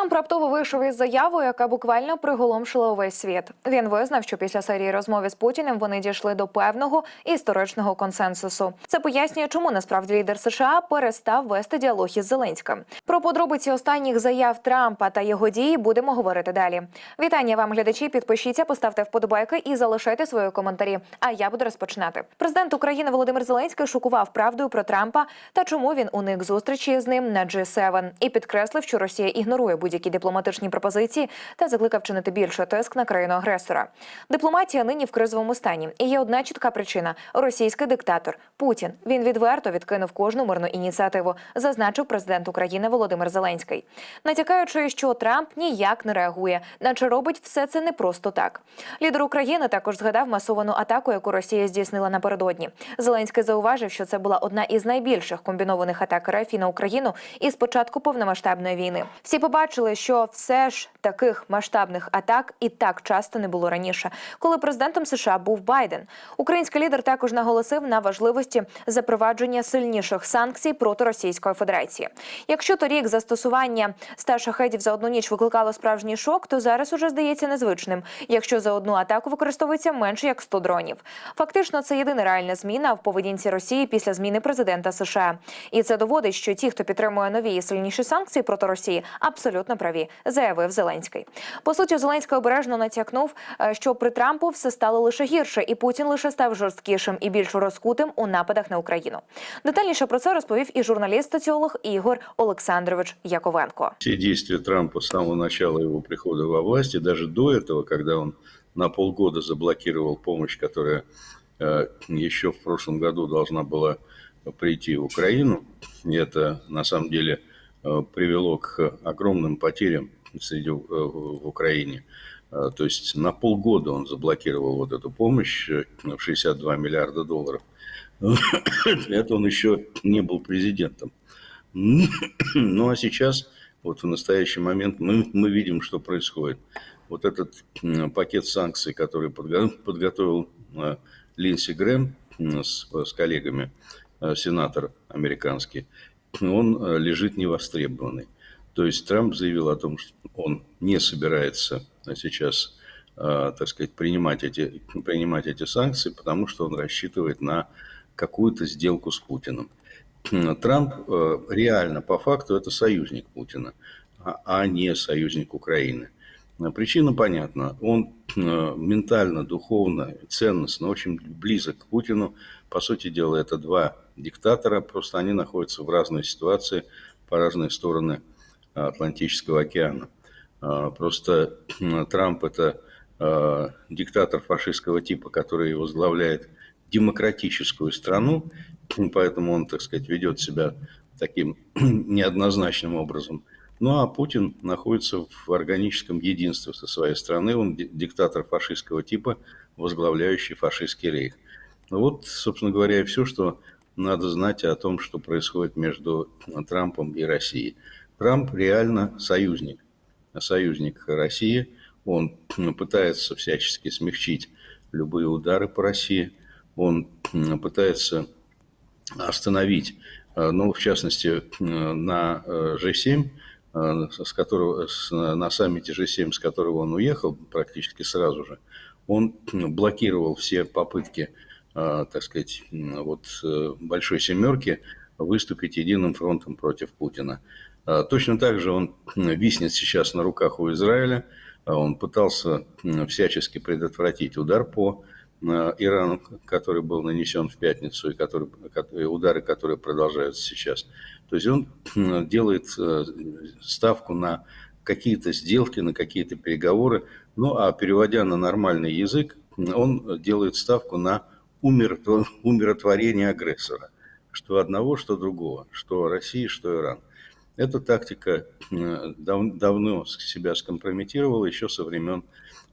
Трамп раптово вийшов із заявою, яка буквально приголомшила увесь світ. Він визнав, що після серії розмов із Путіним вони дійшли до певного історичного консенсусу. Це пояснює, чому насправді лідер США перестав вести діалог із Зеленським. Про подробиці останніх заяв Трампа та його дії будемо говорити далі. Вітання вам, глядачі. Підпишіться, поставте вподобайки і залишайте свої коментарі. А я буду розпочинати. Президент України Володимир Зеленський шокував правдою про Трампа та чому він уник зустрічі з ним на G7 і підкреслив, що Росія ігнорує будь-які дипломатичні пропозиції та закликав чинити більше тиск на країну агресора. Дипломатія нині в кризовому стані. І є одна чітка причина: російський диктатор Путін. Він відверто відкинув кожну мирну ініціативу, зазначив президент України Володимир Зеленський, натякаючи, що Трамп ніяк не реагує, наче робить все це не просто так. Лідер України також згадав масовану атаку, яку Росія здійснила напередодні. Зеленський зауважив, що це була одна із найбільших комбінованих атак РФ на Україну із початку повномасштабної війни. Всі побачили, що все ж таких масштабних атак і так часто не було раніше, коли президентом США був Байден. Український лідер також наголосив на важливості запровадження сильніших санкцій проти Російської Федерації. Якщо торік застосування 100 шахедів за одну ніч викликало справжній шок, то зараз уже здається незвичним, якщо за одну атаку використовується менше як 100 дронів. Фактично, це єдина реальна зміна в поведінці Росії після зміни президента США. І це доводить, що ті, хто підтримує нові і сильніші санкції проти Росії, абсолютно праві, заявив Зеленський. По суті, Зеленський обережно натякнув, е, що при Трампу все стало лише гірше, і Путін лише став жорсткішим і більш розкутим у нападах на Україну. Детальніше про це розповів і журналіст-соціолог Ігор Олександрович Яковенко. Все действия Трампа с самого начала его прихода во власти, даже до этого, когда он на полгода заблокировал помощь, которая э, еще в прошлом году должна была прийти в Украину, и это на самом деле э, привело к огромным потерям среди, э, в Украине. Э, То есть на полгода он заблокировал вот эту помощь э, в 62 миллиарда долларов. Это он еще не был президентом. Ну а сейчас, вот в настоящий момент, мы, мы видим, что происходит. Вот этот пакет санкций, который подго- подготовил э, Линдси Грэм с, с коллегами, э, сенатор американский, он э, лежит невостребованный. То есть Трамп заявил о том, что он не собирается э, сейчас, э, так сказать, принимать эти, принимать эти санкции, потому что он рассчитывает на какую-то сделку с Путиным. Трамп реально, по факту, это союзник Путина, а а не союзник Украины. Причина понятна. Он ментально, духовно, ценностно очень близок к Путину. По сути дела, это два диктатора, просто они находятся в разной ситуации по разные стороны э, Атлантического океана. Э, Просто Трамп – это э, диктатор фашистского типа, который возглавляет демократическую страну, поэтому он, так сказать, ведет себя таким неоднозначным образом. Ну а Путин находится в органическом единстве со своей страны. Он ди- диктатор фашистского типа, возглавляющий фашистский рейх. Ну Вот, собственно говоря, и все, что надо знать о том, что происходит между Трампом и Россией. Трамп реально союзник, союзник России. Он пытается всячески смягчить любые удары по России. Он пытается остановить, э, ну, в частности, э, на э, G7, э, с которого, на саммите G7, с которого он уехал практически сразу же, он блокировал все попытки, так сказать, вот э, большой семерки выступить единым фронтом против Путина. Э, Точно так же он виснет сейчас на руках у Израиля. Э, Он пытался всячески предотвратить удар по Ирану, который был нанесен в пятницу, и который, удары, которые продолжаются сейчас. То есть он делает э, ставку на какие-то сделки, на какие-то переговоры. Ну, а переводя на нормальный язык, он делает ставку на умиротво- умиротворение агрессора. Что одного, что другого. Что России, что Иран. Эта тактика э, дав- давно себя скомпрометировала еще со времен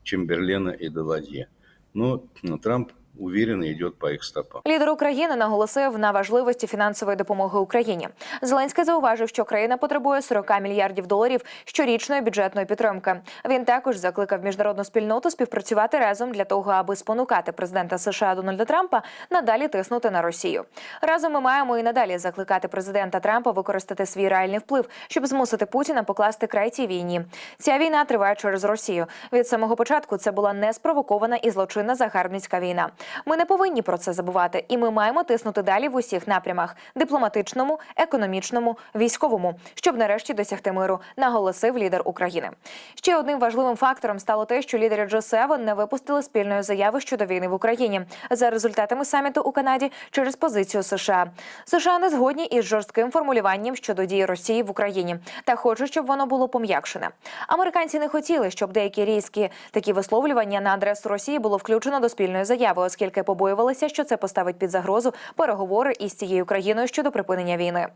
Чемберлена и Деладье. Но м, Трамп уверенно идет по их стопам. Лідер України наголосив на важливості фінансової допомоги Україні. Зеленський зауважив, що країна потребує 40 мільярдів доларів щорічної бюджетної підтримки. Він також закликав міжнародну спільноту співпрацювати разом для того, аби спонукати президента США Дональда Трампа надалі тиснути на Росію. Разом ми маємо і надалі закликати президента Трампа використати свій реальний вплив, щоб змусити Путіна покласти край цій війні. Ця війна триває через Росію. Від самого початку це була неспровокована і злочинна загарбницька війна. Ми не повинні про це забувати, і ми маємо тиснути далі в усіх напрямах: дипломатичному, економічному, військовому, щоб нарешті досягти миру, наголосив лідер України. Ще одним важливим фактором стало те, що лідери G7 не випустили спільної заяви щодо війни в Україні за результатами саміту у Канаді через позицію США. США не згодні із жорстким формулюванням щодо дії Росії в Україні та хочуть, щоб воно було пом'якшене. Американці не хотіли, щоб деякі різкі такі висловлювання на адресу Росії було включено до спільної заяви, оскільки побоювалися, що це поставить під загрозу переговори із цією країною щодо припинення війни.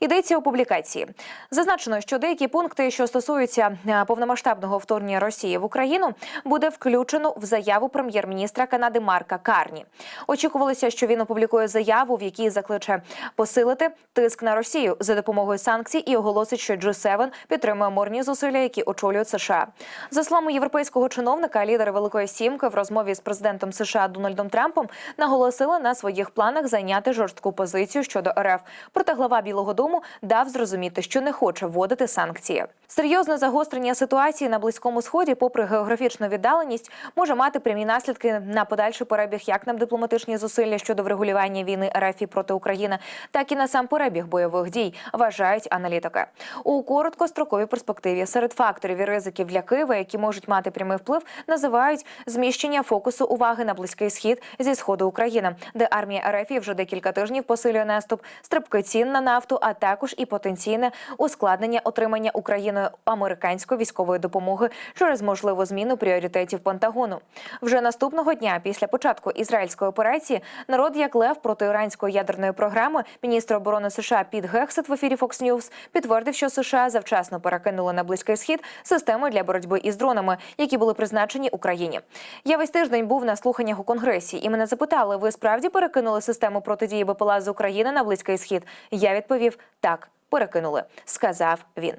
Йдеться у публікації. Зазначено, що деякі пункти, що стосуються е, повномасштабного вторгнення Росії в Україну, буде включено в заяву прем'єр-міністра Канади Марка Карні. Очікувалося, що він опублікує заяву, в якій закличе посилити тиск на Росію за допомогою санкцій і оголосить, що G7 підтримує мирні зусилля, які очолюють США. За словами європейського чиновника, лідери Великої Сімки в розмові з президентом США Дональдом Трампом наголосили на своїх планах зайняти жорстку позицію щодо РФ. Проте глава Білого Дому дав зрозуміти, що не хоче вводити санкції. Серйозне загострення ситуації на близькому сході, попри географічну віддаленість, може мати прямі наслідки на подальший перебіг як на дипломатичні зусилля щодо врегулювання війни РФ проти України, так і на сам перебіг бойових дій, вважають аналітики. У короткостроковій перспективі серед факторів і ризиків для Києва, які можуть мати прямий вплив, називають зміщення фокусу уваги на близький схід зі сходу України, де армія РФ вже декілька тижнів посилює наступ, стрибки цін на нафту, а також і потенційне ускладнення отримання Україною американської військової допомоги через можливу зміну пріоритетів Пентагону. Вже наступного дня, після початку ізраїльської операції, народ як лев проти іранської ядерної програми, міністр оборони США Піт Гексет в ефірі Fox News підтвердив, що США завчасно перекинули на близький схід системи для боротьби із дронами, які були призначені Україні. Я весь тиждень був на слуханнях у конгресі, і мене запитали: ви справді перекинули систему протидії БПЛА з України на близький схід? Я відповів так. Перекинули, сказав він.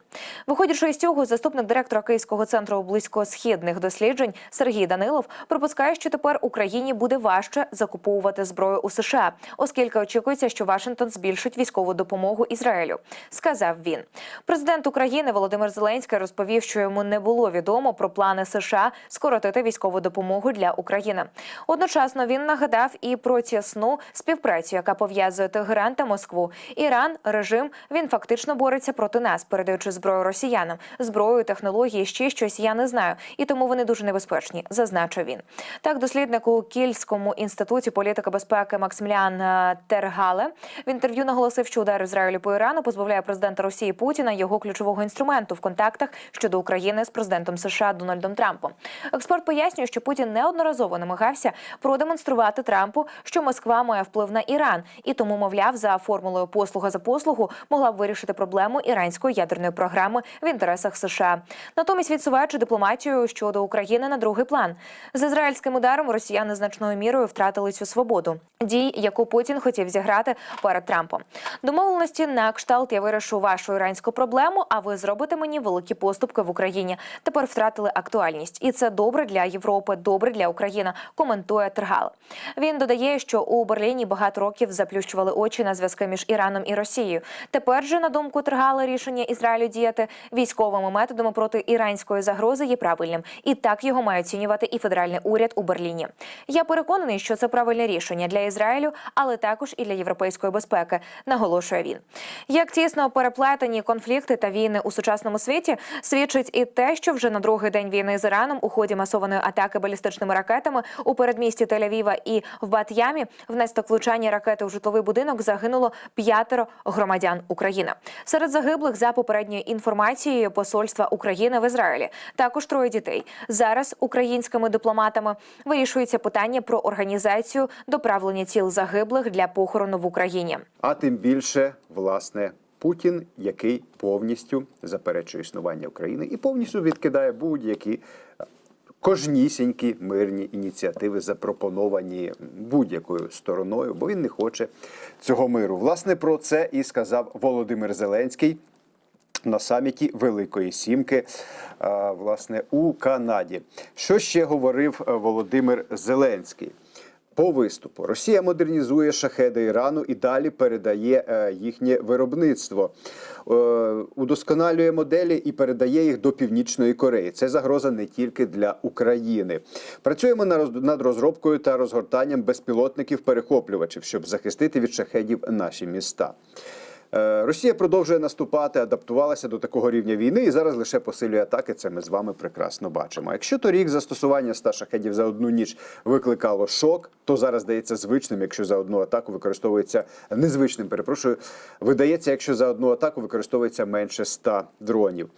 Виходячи із цього, заступник директора Київського центру близькосхідних досліджень Сергій Данилов припускає, що тепер Україні буде важче закуповувати зброю у США, оскільки очікується, що Вашингтон збільшить військову допомогу Ізраїлю. Сказав він. Президент України Володимир Зеленський розповів, що йому не було відомо про плани США скоротити військову допомогу для України. Одночасно він нагадав і про тісну співпрацю, яка пов'язує Тегеран та Москву. Іран, режим він фактично бореться проти нас, передаючи зброю росіянам, зброю, технології, ще щось я не знаю, і тому вони дуже небезпечні, зазначив він. Так, дослідник у Кільському інституті політики безпеки Максимілян е, Тергале в інтерв'ю наголосив, що удар Ізраїлю по Ірану позбавляє президента Росії Путіна його ключового інструменту в контактах щодо України з президентом США Дональдом Трампом. Експерт пояснює, що Путін неодноразово намагався продемонструвати Трампу, що Москва має вплив на Іран, і тому, мовляв, за формулою послуга за послугу могла б вирішити проблему іранської ядерної програми в інтересах США. Натомість відсуваючи дипломатію щодо України на другий план з ізраїльським ударом росіяни значною мірою втратили цю свободу дій, яку Путін хотів зіграти перед Трампом. Домовленості на кшталт я вирішу вашу іранську проблему, а ви зробите мені великі поступки в Україні. Тепер втратили актуальність, і це добре для Європи, добре для України. Коментує Тергал. Він додає, що у Берліні багато років заплющували очі на зв'язки між Іраном і Росією. Тепер же, на думку Тергала, рішення Ізраїлю діяти військовими методами проти іранської загрози є правильним, і так його має оцінювати і федеральний уряд у Берліні. Я переконаний, що це правильне рішення для Ізраїлю, але також і для європейської безпеки, наголошує він. Як тісно переплетені конфлікти та війни у сучасному світі, свідчить і те, що вже на другий день війни з Іраном у ході масованої атаки балістичними ракетами у передмісті Тель-Авіва і в Бат'ямі внаслідок влучання ракети у житловий будинок загинуло п'ятеро громадян України. Серед загиблих за попередньою інформацією посольства України в Ізраїлі також троє дітей. Зараз українськими дипломатами вирішується питання про організацію доправлення тіл загиблих для похорону в Україні. А тим більше, власне, Путін, який повністю заперечує існування України і повністю відкидає будь-які кожнісінькі мирні ініціативи, запропоновані будь-якою стороною, бо він не хоче цього миру. Власне, про це і сказав Володимир Зеленський на саміті Великої Сімки, е, власне, у Канаді. Що ще говорив е, Володимир Зеленський? По виступу Росія модернізує шахеди Ірану і далі передає е, їхнє виробництво, Е, удосконалює моделі і передає їх до Північної Кореї. Це загроза не тільки для України. Працюємо над розробкою та розгортанням безпілотників-перехоплювачів, щоб захистити від шахедів наші міста. Е, Росія продовжує наступати, адаптувалася до такого рівня війни і зараз лише посилює атаки. Це ми з вами прекрасно бачимо. Якщо торік застосування 100 шахедів за одну ніч викликало шок, то зараз здається звичним, якщо за одну атаку використовується незвичним. Перепрошую, видається, якщо за одну атаку використовується менше 100 дронів.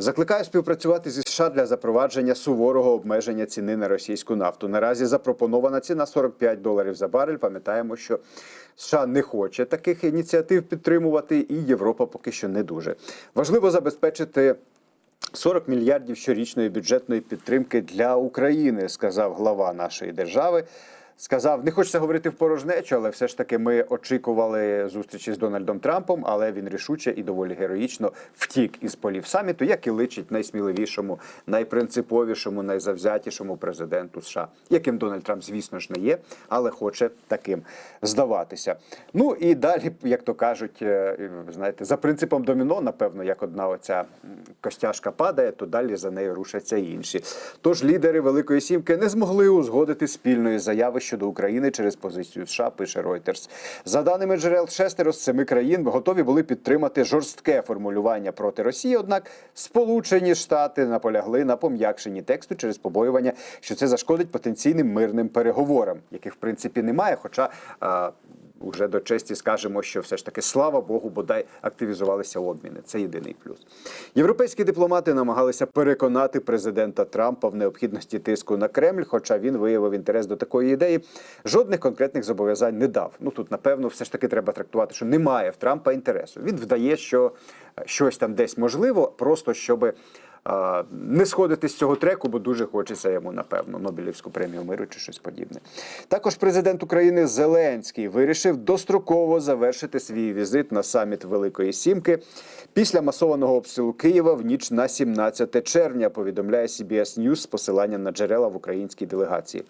Закликаю співпрацювати зі США для запровадження суворого обмеження ціни на російську нафту. Наразі запропонована ціна 45 доларів за барель. Пам'ятаємо, що США не хоче таких ініціатив підтримувати, і Європа поки що не дуже. Важливо забезпечити 40 мільярдів щорічної бюджетної підтримки для України, сказав глава нашої держави. Сказав, не хочеться говорити в порожнечу, але все ж таки ми очікували зустрічі з Дональдом Трампом, але він рішуче і доволі героїчно втік із полів саміту, як і личить найсміливішому, найпринциповішому, найзавзятішому президенту США, яким Дональд Трамп, звісно ж, не є, але хоче таким здаватися. Ну і далі, як то кажуть, е, знаєте, за принципом доміно, напевно, як одна оця костяшка падає, то далі за нею рушаться інші. Тож лідери Великої Сімки не змогли узгодити спільної заяви щодо України через позицію США, пише Reuters. За даними джерел, шестеро з семи країн готові були підтримати жорстке формулювання проти Росії. Однак Сполучені Штати наполягли на пом'якшенні тексту через побоювання, що це зашкодить потенційним мирним переговорам, яких в принципі немає. Хоча а, Уже до честі скажемо, що все ж таки слава Богу, бодай активізувалися обміни. Це єдиний плюс. Європейські дипломати намагалися переконати президента Трампа в необхідності тиску на Кремль, хоча він виявив інтерес до такої ідеї. Жодних конкретних зобов'язань не дав. Ну тут, напевно, все ж таки треба трактувати, що немає в Трампа інтересу. Він вдає, що е, щось там десь можливо, просто щоби. Не сходити з цього треку, бо дуже хочеться йому, напевно, Нобелівську премію миру чи щось подібне. Також президент України Зеленський вирішив достроково завершити свій візит на саміт Великої Сімки після масованого обстрілу Києва в ніч на 17 червня. Повідомляє CBS News з посиланням на джерела в українській делегації.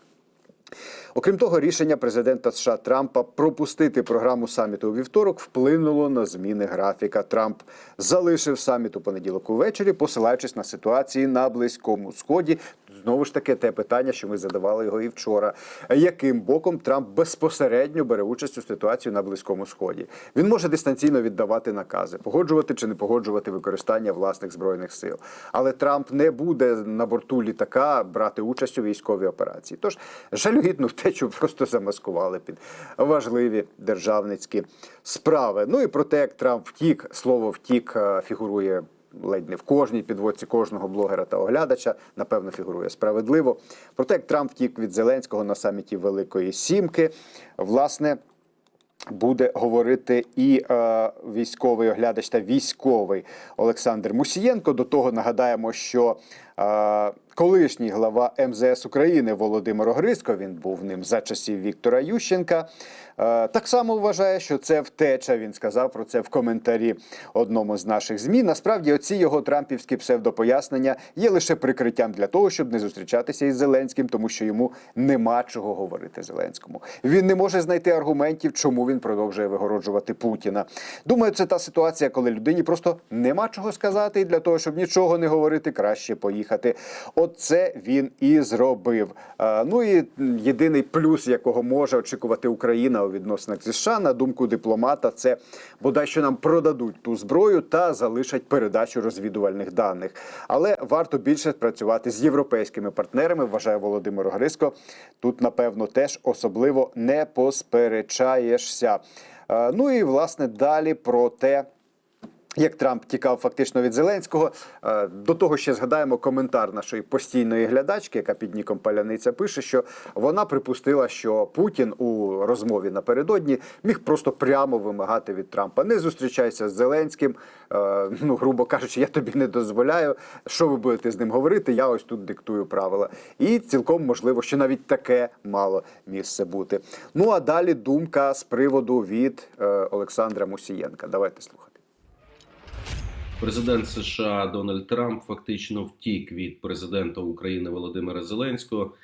Окрім того, рішення президента США Трампа пропустити програму саміту у вівторок вплинуло на зміни графіка. Трамп залишив саміт у понеділок увечері, посилаючись на ситуації на близькому сході. Знову ж таки, те питання, що ми задавали його і вчора. Яким боком Трамп безпосередньо бере участь у ситуації на близькому сході? Він може дистанційно віддавати накази, погоджувати чи не погоджувати використання власних збройних сил. Але Трамп не буде на борту літака брати участь у військовій операції. Тож жалюгідну втечу просто замаскували під важливі державницькі справи. Ну і про те, як Трамп втік, слово втік е, фігурує. Ледь не в кожній підводці кожного блогера та оглядача, напевно, фігурує справедливо. Про те, як Трамп втік від Зеленського на саміті Великої Сімки, власне, буде говорити і е, військовий оглядач та військовий Олександр Мусієнко. До того нагадаємо, що колишній глава МЗС України Володимир Огризко, він був ним за часів Віктора Ющенка. е, Так само вважає, що це втеча. Він сказав про це в коментарі одному з наших змі. Насправді, оці його трампівські псевдопояснення є лише прикриттям для того, щоб не зустрічатися із Зеленським, тому що йому нема чого говорити Зеленському. Він не може знайти аргументів, чому він продовжує вигороджувати Путіна. Думаю, це та ситуація, коли людині просто нема чого сказати, і для того, щоб нічого не говорити, краще поїхати. От це він і зробив. Е, Ну і єдиний плюс, якого може очікувати Україна у відносинах зі США, на думку дипломата, це бодай що нам продадуть ту зброю та залишать передачу розвідувальних даних. Але варто більше працювати з європейськими партнерами, вважає Володимир Гриско. Тут, напевно, теж особливо не посперечаєшся. Е, Ну і власне далі про те. Як Трамп тікав фактично від Зеленського. Е, До того ще згадаємо коментар нашої постійної глядачки, яка під ніком Паляниця пише, що вона припустила, що Путін у розмові напередодні міг просто прямо вимагати від Трампа: не зустрічайся з Зеленським. е, Ну, грубо кажучи, я тобі не дозволяю. Що ви будете з ним говорити? Я ось тут диктую правила. І цілком можливо, що навіть таке мало місце бути. Ну а далі думка з приводу від е, Олександра Мусієнка. Давайте слухати. Президент США Дональд Трамп фактично втік від президента України Володимира Зеленського.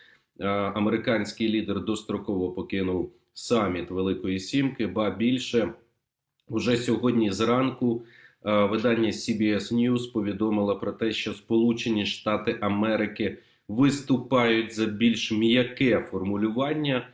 Е, Американський лідер достроково покинув саміт Великої Сімки. Ба більше уже сьогодні зранку е, видання CBS News повідомило про те, що Сполучені Штати Америки виступають за більш м'яке формулювання е,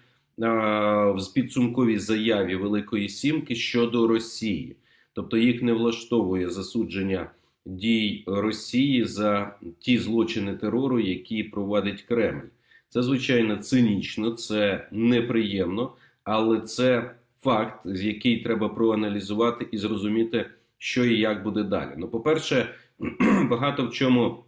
в підсумковій заяві Великої Сімки щодо Росії. Тобто їх не влаштовує засудження дій Росії за ті злочини терору, які провадить Кремль. Це звичайно цинічно, це неприємно, але це факт, з який треба проаналізувати і зрозуміти, що і як буде далі. Ну, по-перше, багато в чому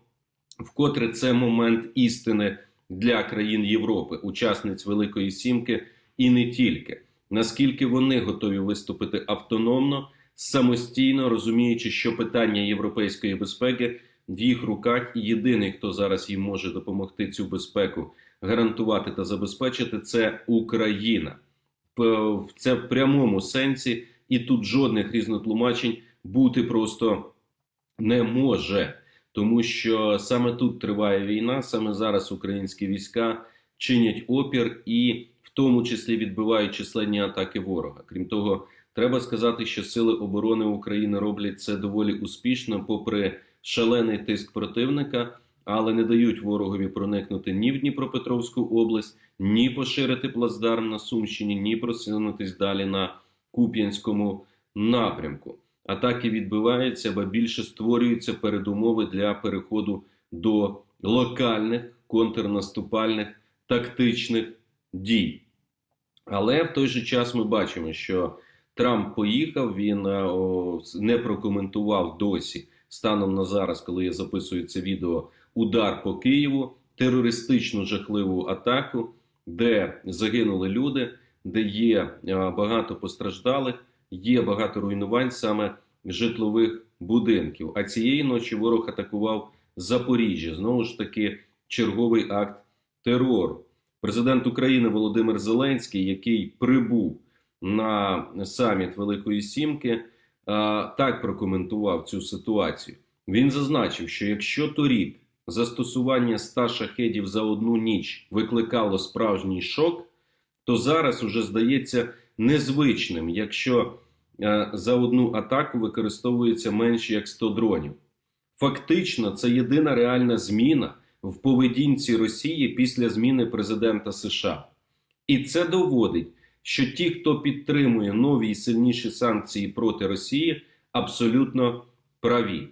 вкотре це момент істини для країн Європи, учасниць Великої Сімки, і не тільки наскільки вони готові виступити автономно самостійно розуміючи, що питання європейської безпеки в їх руках, і єдиний, хто зараз їм може допомогти цю безпеку гарантувати та забезпечити, це Україна. Це в прямому сенсі, і тут жодних різнотлумачень бути просто не може, тому що саме тут триває війна, саме зараз українські війська чинять опір і в тому числі відбивають численні атаки ворога. Крім того, Треба сказати, що сили оборони України роблять це доволі успішно, попри шалений тиск противника, але не дають ворогові проникнути ні в Дніпропетровську область, ні поширити плацдарм на Сумщині, ні просунутись далі на Куп'янському напрямку. Атаки відбиваються, бо більше створюються передумови для переходу до локальних контрнаступальних тактичних дій. Але в той же час ми бачимо, що Трамп поїхав, він е, о, не прокоментував досі станом на зараз, коли я записую це відео, удар по Києву, терористичну жахливу атаку, де загинули люди, де є е, багато постраждалих, є багато руйнувань саме житлових будинків. А цієї ночі ворог атакував Запоріжжя. Знову ж таки, черговий акт терору. Президент України Володимир Зеленський, який прибув на саміт Великої Сімки, е, так прокоментував цю ситуацію. Він зазначив, що якщо торік застосування 100 шахедів за одну ніч викликало справжній шок, то зараз уже здається незвичним, якщо е, за одну атаку використовується менше як 100 дронів. Фактично, це єдина реальна зміна в поведінці Росії після зміни президента США. І це доводить, що ті, хто підтримує нові і сильніші санкції проти Росії, абсолютно праві.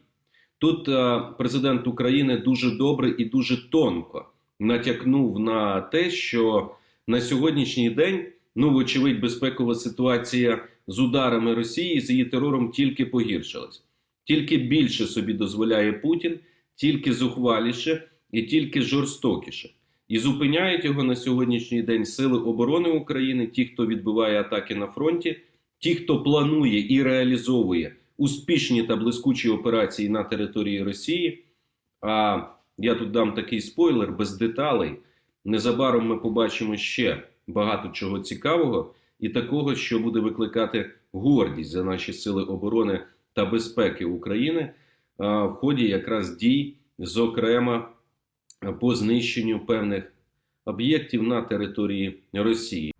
Тут е, президент України дуже добре і дуже тонко натякнув на те, що на сьогоднішній день, ну, вочевидь, безпекова ситуація з ударами Росії з її терором тільки погіршилась. Тільки більше собі дозволяє Путін, тільки зухваліше і тільки жорстокіше. І зупиняють його на сьогоднішній день сили оборони України, ті, хто відбиває атаки на фронті, ті, хто планує і реалізовує успішні та блискучі операції на території Росії. А я тут дам такий спойлер без деталей. Незабаром ми побачимо ще багато чого цікавого і такого, що буде викликати гордість за наші сили оборони та безпеки України в ході якраз дій, зокрема по знищенню певних об'єктів на території Росії.